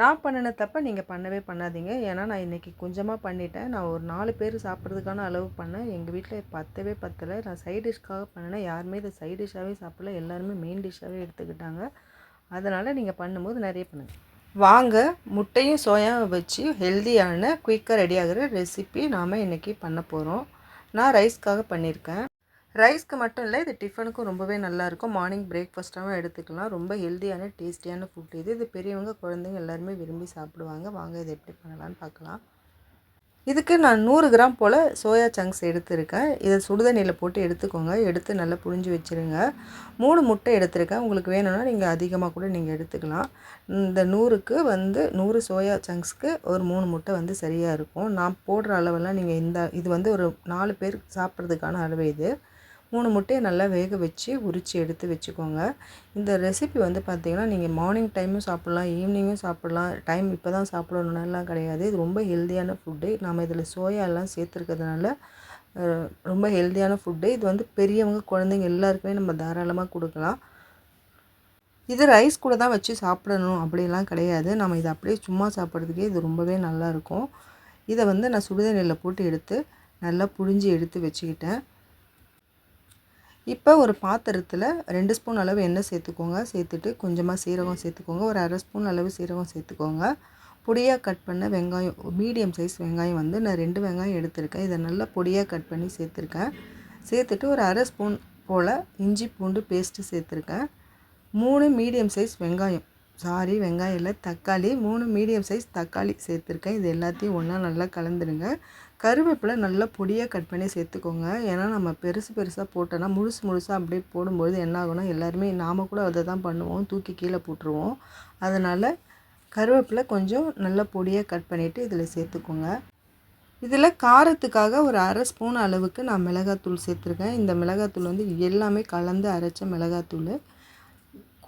நான் பண்ணின தப்பை நீங்கள் பண்ணவே பண்ணாதீங்க. ஏன்னா நான் இன்றைக்கி கொஞ்சமாக பண்ணிட்டேன். நான் ஒரு நாலு பேர் சாப்பிட்றதுக்கான அளவு பண்ணேன். எங்கள் வீட்டில் பத்தவே பத்தலை. நான் சைட் டிஷ்க்காக பண்ணினேன். யாருமே இதை சைட் டிஷ்ஷாகவே சாப்பிடல. எல்லாருமே மெயின் டிஷ்ஷாகவே எடுத்துக்கிட்டாங்க. அதனால் நீங்கள் பண்ணும்போது நிறைய பண்ணுங்கள் வாங்க. முட்டையும் சோயாவும் வச்சு ஹெல்த்தியான குயிக்காக ரெடி ஆகிற ரெசிபி நாம் இன்றைக்கி பண்ண போகிறோம் நான் ரைஸ்க்காக பண்ணியிருக்கேன். ரைஸ்க்கு மட்டும் இல்லை இது டிஃபனுக்கும் ரொம்பவே நல்லாயிருக்கும். மார்னிங் பிரேக்ஃபாஸ்ட்டாகவும் எடுத்துக்கலாம். ரொம்ப ஹெல்த்தியான டேஸ்டியான ஃபுட் இது. இது பெரியவங்க குழந்தைங்க எல்லாருமே விரும்பி சாப்பிடுவாங்க. வாங்க இதை எப்படி பண்ணலான்னு பார்க்கலாம். இதுக்கு நான் நூறு கிராம் போல் சோயா சங்க்ஸ் எடுத்திருக்கேன். இதை சுடுதண்ணியில் போட்டு எடுத்துக்கோங்க. எடுத்து நல்லா புழிஞ்சு வச்சுருங்க. மூணு முட்டை எடுத்திருக்கேன். உங்களுக்கு வேணும்னா நீங்கள் அதிகமாக கூட நீங்கள் எடுத்துக்கலாம். இந்த நூறுக்கு வந்து நூறு சோயா சங்க்ஸ்க்கு ஒரு மூணு முட்டை வந்து சரியாக இருக்கும். நான் போடுற அளவெல்லாம் நீங்கள் இந்த இது வந்து ஒரு நாலு பேர் சாப்பிட்றதுக்கான அளவு இது. மூணு முட்டையை நல்லா வேக வச்சு உரித்து எடுத்து வச்சுக்கோங்க. இந்த ரெசிபி வந்து பார்த்திங்கன்னா நீங்கள் மார்னிங் டைமும் சாப்பிட்லாம் ஈவினிங்கும் சாப்பிட்லாம். டைம் இப்போ தான் சாப்பிடணுன்னெல்லாம் கிடையாது. இது ரொம்ப ஹெல்த்தியான ஃபுட்டு நம்ம இதில் சோயாலாம் சேர்த்துருக்கிறதுனால ரொம்ப ஹெல்த்தியான ஃபுட்டு இது வந்து பெரியவங்க குழந்தைங்க எல்லாருக்குமே நம்ம தாராளமாக கொடுக்கலாம். இது ரைஸ் கூட தான் வச்சு சாப்பிடணும் அப்படிலாம் கிடையாது. நம்ம இதை அப்படியே சும்மா சாப்பிட்றதுக்கே இது ரொம்பவே நல்லாயிருக்கும் இதை வந்து நான் சுடுதண்ணியில் போட்டு எடுத்து நல்லா புழிஞ்சி எடுத்து வச்சுக்கிட்டேன். இப்போ ஒரு பாத்திரத்தில் ரெண்டு ஸ்பூன் அளவு எண்ணெய் சேர்த்துக்கோங்க. சேர்த்துட்டு கொஞ்சமாக சீரகம் சேர்த்துக்கோங்க. ஒரு அரை ஸ்பூன் அளவு சீரகம் சேர்த்துக்கோங்க. பொடியாக கட் பண்ண வெங்காயம் மீடியம் சைஸ் வெங்காயம் வந்து நான் ரெண்டு வெங்காயம் எடுத்திருக்கேன். இதை நல்லா பொடியாக கட் பண்ணி சேர்த்துருக்கேன். சேர்த்துட்டு ஒரு அரை ஸ்பூன் போல் இஞ்சி பூண்டு பேஸ்ட்டு சேர்த்துருக்கேன். மூணு மீடியம் சைஸ் வெங்காயம். சாரி வெங்காயம் இல்லை தக்காளி. மூணு மீடியம் சைஸ் தக்காளி சேர்த்துருக்கேன். இது எல்லாத்தையும் ஒன்றா நல்லா கலந்துடுங்க. கருவேப்பிலை நல்லா பொடியாக கட் பண்ணி சேர்த்துக்கோங்க. ஏன்னா நம்ம பெருசு பெருசாக போட்டோன்னா முழுசு முழுசாக அப்படியே போடும்பொழுது என்ன ஆகும்னா எல்லாருமே நாம் கூட அதை தான் பண்ணுவோம். தூக்கி கீழே போட்டுருவோம். அதனால் கருவேப்பிலை கொஞ்சம் நல்லா பொடியாக கட் பண்ணிவிட்டு இதில் சேர்த்துக்கோங்க. இதில் காரத்துக்காக ஒரு அரை ஸ்பூன் அளவுக்கு நான் மிளகாத்தூள் சேர்த்துருக்கேன். இந்த மிளகாத்தூள் வந்து எல்லாமே கலந்து அரைச்ச மிளகாத்தூள்.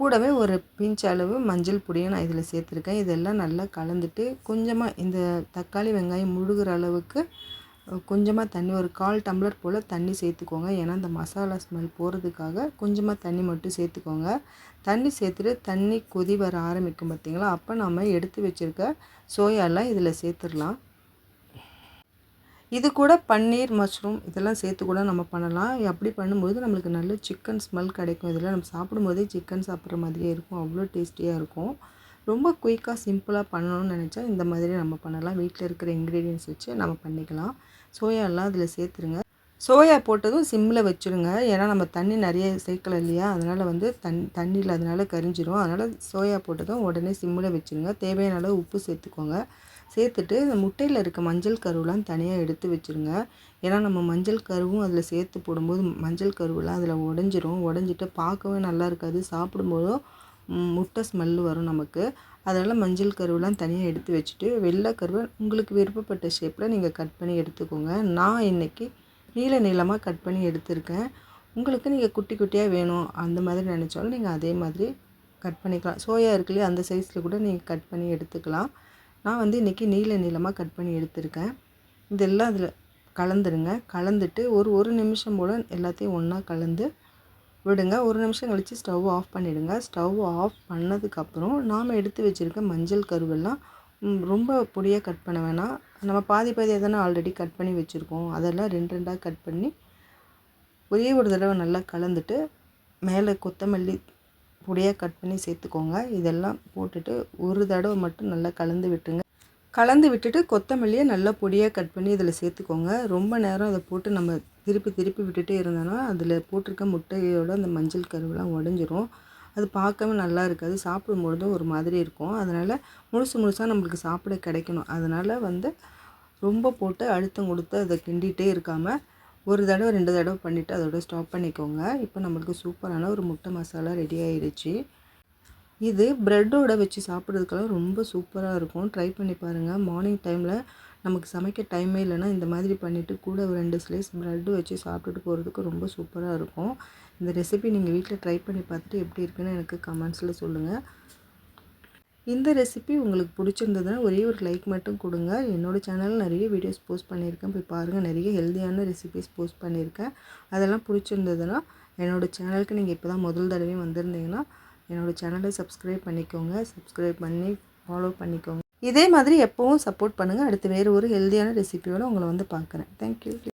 கூடவே ஒரு பிஞ்ச் அளவு மஞ்சள் பொடியும் நான் இதில் சேர்த்துருக்கேன். இதெல்லாம் நல்லா கலந்துட்டு கொஞ்சமாக இந்த தக்காளி வெங்காயம் முழுகிற அளவுக்கு கொஞ்சமாக தண்ணி ஒரு கால் டம்ளர் போல் தண்ணி சேர்த்துக்கோங்க. ஏன்னா இந்த மசாலா ஸ்மெல் போகிறதுக்காக கொஞ்சமாக தண்ணி மட்டும் சேர்த்துக்கோங்க. தண்ணி சேர்த்துட்டு தண்ணி கொதி வர ஆரம்பிக்கும் பார்த்திங்களா அப்போ நம்ம எடுத்து வச்சுருக்க சோயாலாம் இதில் சேர்த்துடலாம். இது கூட பன்னீர் மஷ்ரூம் இதெல்லாம் சேர்த்து கூட நம்ம பண்ணலாம். அப்படி பண்ணும்போது நம்மளுக்கு நல்ல சிக்கன் ஸ்மெல் கிடைக்கும். இதில் நம்ம சாப்பிடும்போதே சிக்கன் சாப்பிட்ற மாதிரியே இருக்கும். அவ்வளோ டேஸ்டியாக இருக்கும். ரொம்ப குயிக்காக சிம்பிளாக பண்ணணும்னு நினச்சா இந்த மாதிரி நம்ம பண்ணலாம். வீட்டில் இருக்கிற இன்க்ரீடியன்ஸ் வச்சு நம்ம பண்ணிக்கலாம். சோயாலாம் அதில் சேர்த்துருங்க. சோயா போட்டதும் சிம்மில் வச்சுருங்க. ஏன்னா நம்ம தண்ணி நிறைய சேர்க்கல இல்லையா? அதனால் வந்து தண் தண்ணியில் அதனால் கரிஞ்சிடும் அதனால் சோயா போட்டதும் உடனே சிம்மில் வச்சுருங்க. தேவையான அளவு உப்பு சேர்த்துக்கோங்க. சேர்த்துட்டு இந்த முட்டையில் இருக்க மஞ்சள் கருவெலாம் தனியாக எடுத்து வச்சுருங்க. ஏன்னா நம்ம மஞ்சள் கருவும் அதில் சேர்த்து போடும்போது மஞ்சள் கருவெலாம் அதில் உடஞ்சிரும். உடஞ்சிட்டு பார்க்கவே நல்லா இருக்காது. சாப்பிடும்போதும் முட்டை ஸ்மெல் வரும் நமக்கு. அதனால் மஞ்சள் கருவெலாம் தனியாக எடுத்து வச்சுட்டு வெள்ளை கருவை உங்களுக்கு விருப்பப்பட்ட ஷேப்பில் நீங்கள் கட் பண்ணி எடுத்துக்கோங்க. நான் இன்றைக்கி நீள நீளமாக கட் பண்ணி எடுத்திருக்கேன். உங்களுக்கு நீங்கள் குட்டி குட்டியாக வேணும் அந்த மாதிரி நினச்சாலும் நீங்கள் அதே மாதிரி கட் பண்ணிக்கலாம். சோயா இருக்குல்லையே அந்த சைஸில் கூட நீங்கள் கட் பண்ணி எடுத்துக்கலாம். நான் வந்து இன்றைக்கி நீள நீளமாக கட் பண்ணி எடுத்திருக்கேன். இதெல்லாம் அதில் கலந்துருங்க. கலந்துட்டு ஒரு ஒரு நிமிஷம் போல் எல்லாத்தையும் ஒன்றா கலந்து விடுங்க. ஒரு நிமிஷம் கழித்து ஸ்டவ் ஆஃப் பண்ணிவிடுங்க ஸ்டவ் ஆஃப் பண்ணதுக்கப்புறம் நாம் எடுத்து வச்சுருக்க மஞ்சள் கருவெல்லாம் ரொம்ப பொடியாக கட் பண்ண வேணாம். நம்ம பாதி பாதி எதனா ஆல்ரெடி கட் பண்ணி வச்சுருக்கோம். அதெல்லாம் ரெண்டு ரெண்டாக கட் பண்ணி ஒரே ஒரு தடவை நல்லா கலந்துட்டு மேலே கொத்தமல்லி பொடியாக கட் பண்ணி சேர்த்துக்கோங்க. இதெல்லாம் போட்டுட்டு ஒரு தடவை மட்டும் நல்லா கலந்து விட்டுருங்க. கலந்து விட்டுட்டு கொத்தமல்லியை நல்லா பொடியாக கட் பண்ணி இதில் சேர்த்துக்கோங்க. ரொம்ப நேரம் அதை போட்டு நம்ம திருப்பி திருப்பி விட்டுட்டே இருந்தோன்னா அதில் போட்டிருக்க முட்டையோட அந்த மஞ்சள் கருவெலாம் உடஞ்சிரும். அது பார்க்கவே நல்லா இருக்காது. சாப்பிடும்பொழுதும் ஒரு மாதிரி இருக்கும். அதனால் முழுசு முழுசாக நம்மளுக்கு சாப்பிட கிடைக்கணும். அதனால் வந்து ரொம்ப போட்டு அழுத்தம் கொடுத்து அதை கிண்டிகிட்டே இருக்காமல் ஒரு தடவை ரெண்டு தடவை பண்ணிவிட்டு அதோட ஸ்டாப் பண்ணிக்கோங்க. இப்போ நம்மளுக்கு சூப்பரான ஒரு முட்டை மசாலா ரெடி ஆகிடுச்சு இது ப்ரெட்டோட வச்சு சாப்பிட்றதுக்கெல்லாம் ரொம்ப சூப்பராக இருக்கும். ட்ரை பண்ணி பாருங்கள் மார்னிங் டைமில் நமக்கு சமைக்க டைமே இல்லைன்னா இந்த மாதிரி பண்ணிவிட்டு கூட ஒரு ரெண்டு ஸ்லைஸ் ப்ரெட்டு வச்சு சாப்பிட்டுட்டு போகிறதுக்கு ரொம்ப சூப்பராக இருக்கும். இந்த ரெசிபி நீங்கள் வீட்டில் ட்ரை பண்ணி பார்த்துட்டு எப்படி இருக்குன்னு எனக்கு கமெண்ட்ஸில் சொல்லுங்கள் இந்த ரெசிபி உங்களுக்கு பிடிச்சிருந்ததுன்னா ஒரே ஒரு லைக் மட்டும் கொடுங்க. என்னோடய சேனலில் நிறைய வீடியோஸ் போஸ்ட் பண்ணியிருக்கேன். போய் பாருங்கள் நிறைய ஹெல்த்தியான ரெசிபிஸ் போஸ்ட் பண்ணியிருக்கேன். அதெல்லாம் பிடிச்சிருந்ததுன்னா என்னோடய சேனலுக்கு நீங்கள் இப்போ தான் முதல் தடவை வந்திருந்தீங்கன்னா என்னோடய சேனலை சப்ஸ்கிரைப் பண்ணிக்கோங்க. சப்ஸ்கிரைப் பண்ணி ஃபாலோ பண்ணிக்கோங்க. இதே மாதிரி எப்போவும் சப்போர்ட் பண்ணுங்கள் அடுத்து வேறு ஒரு ஹெல்த்தியான ரெசிபியோடு உங்களை வந்து பார்க்குறேன். தேங்க்யூ